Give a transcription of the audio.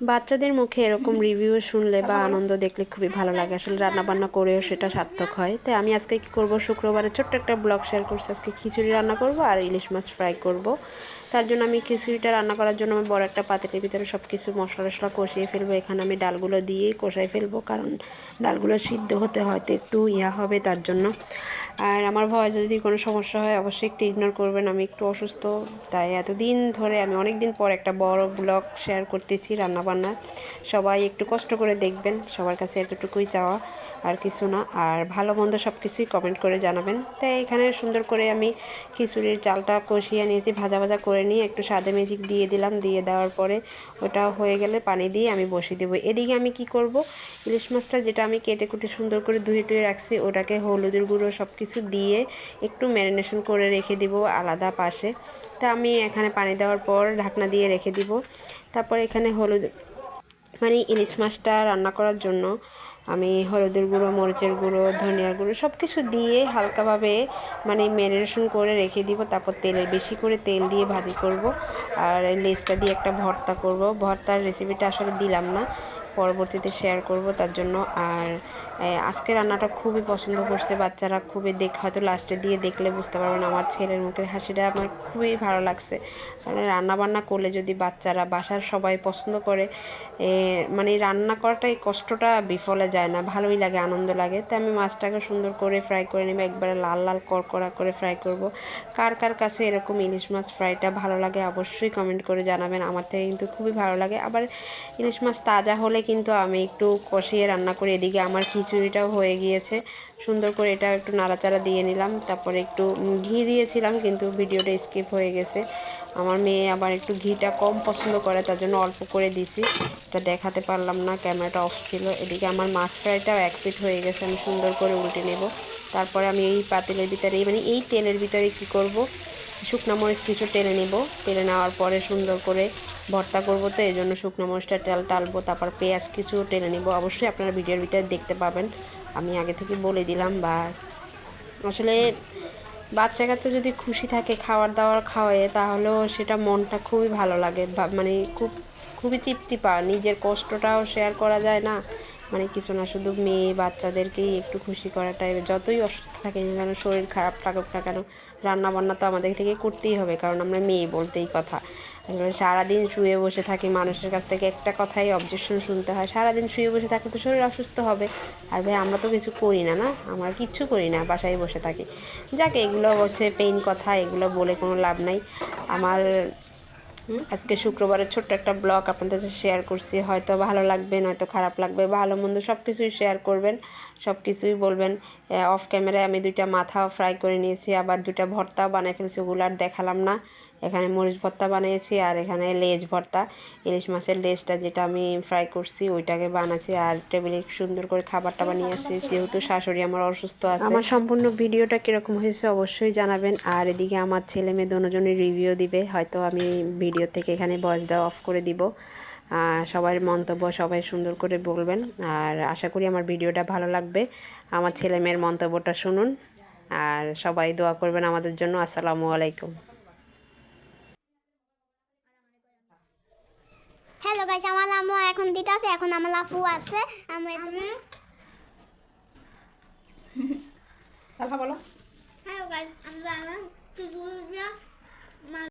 বাচ্চাদের মুখে এরকম রিভিউ শুনলে বা আনন্দ দেখলে খুবই ভালো লাগে। আসলে রান্না বান্না করেও সেটা সার্থক হয়। তাই আমি আজকে কি করব? শুক্রবারে ছোট্ট একটা ব্লগ শেয়ার করছি। আজকে খিচুড়ি রান্না করব আর ইলিশ মাছ ফ্রাই করব। তার জন্য আমি খিচুড়িটা রান্না করার জন্য আমি বড় একটা পাতিলের ভিতরে সব কিছু মশলা টশলা কষিয়ে ফেলব। এখানে আমি ডালগুলো দিয়েই কষাই ফেলব কারণ ডালগুলো সিদ্ধ হতে হয়তো একটু ইয়া হবে তার জন্য। আর আমার ভয় যদি কোনো সমস্যা হয় অবশ্যই একটু ইগনোর করবেন। আমি একটু অসুস্থ তাই এতদিন ধরে আমি অনেক দিন পর একটা বড় ব্লগ শেয়ার করতেছি রান্নাবান্না সবাই একটু কষ্ট করে দেখবেন, সবার কাছে এতটুকুই চাওয়া আর কিছু না। আর ভালো মন্দ সব কিছুই কমেন্ট করে জানাবেন। তাই এখানে সুন্দর করে আমি খিচুড়ির চালটা কষিয়ে নিয়েছি, ভাজা ভাজা করে নিয়ে একটু সাদে ম্যাজিক দিয়ে দিলাম, দিয়ে দেওয়ার পরে ওটা হয়ে গেলে পানি দিয়ে আমি বসিয়ে দেবো। এদিকে আমি কি করব? ইলিশ মাছটা যেটা আমি কেটে কুটে সুন্দর করে ধুয়ে টুয়ে রাখছি, ওটাকে হলুদের গুঁড়ো সব কিছু দিয়ে একটু ম্যারিনেশন করে রেখে দিব আলাদা পাশে। তা আমি এখানে পানি দেওয়ার পর ঢাকনা দিয়ে রেখে দিব। তারপর এখানে হলুদ মানে ইলিশ মাছটা রান্না করার জন্য আমি হলুদের গুঁড়ো, মরিচের গুঁড়ো, ধনিয়া গুঁড়ো সব কিছু দিয়ে হালকাভাবে মানে ম্যারিনেশন করে রেখে দিব। তারপর তেলের বেশি করে তেল দিয়ে ভাজি করব। আর লেসটা দিয়ে একটা ভর্তা করব। ভর্তার রেসিপিটা আসলে দিলাম না। পরবর্তীতে শেয়ার করব তার জন্য। আর আজকে রান্নাটা খুবই পছন্দ করছে বাচ্চারা, খুবই দেখ, হয়তো লাস্টে দিয়ে দেখলে বুঝতে পারবেন আমার ছেলের মুখের হাসিটা আমার খুবই ভালো লাগছে। কারণ রান্না বান্না করলে যদি বাচ্চারা বাসার সবাই পছন্দ করে মানে রান্না করাটাই কষ্টটা বিফলে যায় না, ভালোই লাগে, আনন্দ লাগে। তো আমি মাছটাকে সুন্দর করে ফ্রাই করে নেব, একবারে লাল লাল করকড়া করে ফ্রাই করব। কার কার কাছে এরকম ইলিশ মাছ ফ্রাইটা ভালো লাগে অবশ্যই কমেন্ট করে জানাবেন, আমার থেকে কিন্তু খুবই ভালো লাগে। আবার ইলিশ মাছ তাজা হলে কিন্তু আমি একটু কষিয়ে রান্না করি এদিকে আমার খিচুড়িটাও হয়ে গিয়েছে। সুন্দর করে এটা একটু নাড়াচাড়া দিয়ে নিলাম। তারপরে একটু ঘি দিয়েছিলাম কিন্তু ভিডিওটা স্কিপ হয়ে গেছে। আমার মেয়ে আবার একটু ঘিটা কম পছন্দ করে, তার জন্য অল্প করে দিছি। এটা দেখাতে পারলাম না, ক্যামেরাটা অফ ছিল। এদিকে আমার মাছ ফ্রাইটাও এক পিট হয়ে গেছে, আমি সুন্দর করে উল্টে নেব। তারপরে আমি এই পাতিলের ভিতরে মানে এই তেলের ভিতরে কি করব? শুকনো মরিচ কিছু টেলে নেব। টেলে নেওয়ার পরে সুন্দর করে ভর্তা করব তো, এই জন্য শুকনো মরিচটা তেল টালবো, তারপর পেঁয়াজ কিছু টেলে নেব। অবশ্যই আপনারা ভিডিওর ভিতরে দেখতে পাবেন। আমি আগে থেকে বলে দিলাম, বা আসলে বাচ্চা কাচ্চা যদি খুশি থাকে খাবার দাবার খাওয়ায়, তাহলেও সেটা মনটা খুবই ভালো লাগে মানে খুব, খুবই তৃপ্তি পাওয়া নিজের কষ্টটাও শেয়ার করা যায় না। মানে কিছু না, শুধু মেয়ে বাচ্চাদেরকেই একটু খুশি করাটাই যতই অসুস্থ থাকে যেন শরীর খারাপ থাকুক না কেন রান্না বান্না তো আমাদের থেকে করতেই হবে, কারণ আমরা মেয়ে বলতেই কথা। সারাদিন শুয়ে বসে থাকি, মানুষের কাছ থেকে একটা কথাই অবজেকশন শুনতে হয়। সারাদিন শুয়ে বসে থাকলে তো শরীর অসুস্থ হবে। আর ভাই, আমরা তো কিছু করি না না? আমরা কিচ্ছু করি না, বাসায় বসে থাকি। যাক, এগুলো হচ্ছে পেইন কথা, এগুলো বলে কোনো লাভ নাই। আমার আজকে শুক্রবারের ছোট্ট একটা ব্লগ আপনাদের সাথে শেয়ার করছি। হয়তো ভালো লাগবে, নয়তো খারাপ লাগবে, ভালো মন্দ সব কিছুই শেয়ার করবেন সব কিছুই বলবেন অফ ক্যামেরায় আমি দুইটা মাথাও ফ্রাই করে নিয়েছি, আবার দুইটা ভর্তাও বানিয়ে ফেলছি, ওগুলো আর দেখালাম না। এখানে মরিচ ভর্তা বানিয়েছি আর এখানে লেজ ভর্তা। ইলিশ মাছের লেজটা যেটা আমি ফ্রাই করছি, ওইটাকে বানাচ্ছি আর টেবিলে সুন্দর করে খাবারটা বানিয়ে আসছি। যেহেতু শাশুড়ি আমার অসুস্থ আছে। আমার সম্পূর্ণ ভিডিওটা কীরকম হয়েছে অবশ্যই জানাবেন। আর এদিকে আমার ছেলে মেয়ে দুজনের রিভিউ দিবে। হয়তো আমি ভিডিও থেকে এখানে বয়স দেওয়া অফ করে দিব। সবার মন্তব্য সবাই সুন্দর করে বলবেন। আর আশা করি আমার ভিডিওটা ভালো লাগবে। আমার ছেলে মেয়ের মন্তব্যটা শুনুন। আর সবাই দোয়া করবেন আমাদের জন্য। আসসালামু আলাইকুম। গাইস আমার আম্মু এখন দিতে আছে এখন আমার লাফু আছে। আমি কথা বলো। হ্যাঁ গাইস আমরা